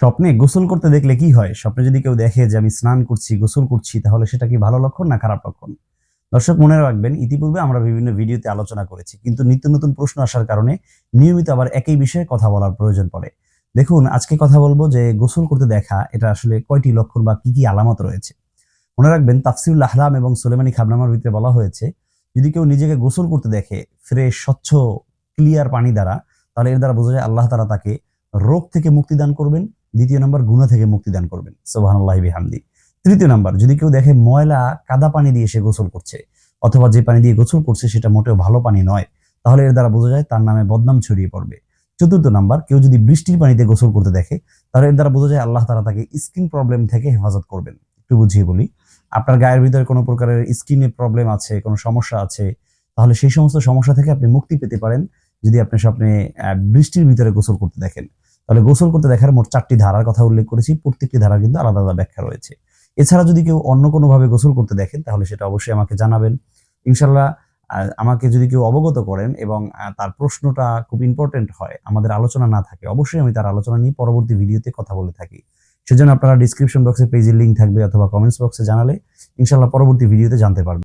স্বপ্নে গোসল করতে দেখলে কি হয়? স্বপ্নে যদি কেউ দেখে যে আমি স্নান করছি, গোসল করছি, তাহলে সেটা কি ভালো লক্ষণ না খারাপ লক্ষণ? দর্শক, মনে রাখবেন, ইতিপূর্বে আমরা বিভিন্ন ভিডিওতে আলোচনা করেছি, কিন্তু নিত্য নতুন প্রশ্ন আসার কারণে নিয়মিত আবার একই বিষয়ে কথা বলার প্রয়োজন পড়ে। দেখুন, আজকে কথা বলব যে গোসল করতে দেখা, এটা আসলে কয়টি লক্ষণ বা কি কি আলামত রয়েছে? মনে রাখবেন তাফসিউল আহলাম এবং সোলেমানি খাবনামার ভিতরে বলা হয়েছে, যদি কেউ নিজেকে গোসল করতে দেখে, ফ্রেশ, স্বচ্ছ, ক্লিয়ার পানি দ্বারা, তাহলে এর দ্বারা বোঝা যায় আল্লাহ তারা তাকে রোগ থেকে মুক্তি দান করবেন দ্বিতীয় নাম্বার, গুণা থেকে মুক্তি দান করবেন। সোহানুল্লাহ বিহামদি। তৃতীয় নাম্বার, যদি কেউ দেখে ময়লা কাদা পানি দিয়ে সে গোসল করছে, অথবা যে পানি দিয়ে গোসল করছে সেটা মোটেও ভালো পানি নয়, তাহলে এর দ্বারা বোঝা যায় তার নামে বদনাম ছড়িয়ে পড়বে। চতুর্থ নাম্বার, কেউ যদি বৃষ্টির পানিতে গোসল করতে দেখে, তাহলে এর দ্বারা বোঝা যায় আল্লাহ তারা তাকে স্কিন প্রবলেম থেকে হেফাজত করবেন। একটু বুঝিয়ে বলি, আপনার গায়ের ভিতরে কোনো প্রকারের স্কিনে প্রবলেম আছে, কোনো সমস্যা আছে, তাহলে সেই সমস্ত সমস্যা থেকে আপনি মুক্তি পেতে পারেন যদি আপনি স্বপ্নে বৃষ্টির ভিতরে গোসল করতে দেখেন। তাহলে গোসল করতে দেখার মোট চারটি ধারার কথা উল্লেখ করেছি। প্রত্যেকটি ধারা কিন্তু আলাদা আলাদা ব্যাখ্যা রয়েছে। এছাড়া যদি কেউ অন্য কোনোভাবে গোসল করতে দেখেন, তাহলে সেটা অবশ্যই আমাকে জানাবেন। ইনশাল্লাহ আমাকে যদি কেউ অবগত করেন এবং তার প্রশ্নটা খুব ইম্পর্টেন্ট হয়, আমাদের আলোচনা না থাকে, অবশ্যই আমি তার আলোচনা নিয়ে পরবর্তী ভিডিওতে কথা বলে থাকি। সেজন্য আপনারা ডিসক্রিপশন বক্সে পেজের লিঙ্ক থাকবে অথবা কমেন্টস বক্সে জানালে ইনশাল্লাহ পরবর্তী ভিডিওতে জানতে পারবেন।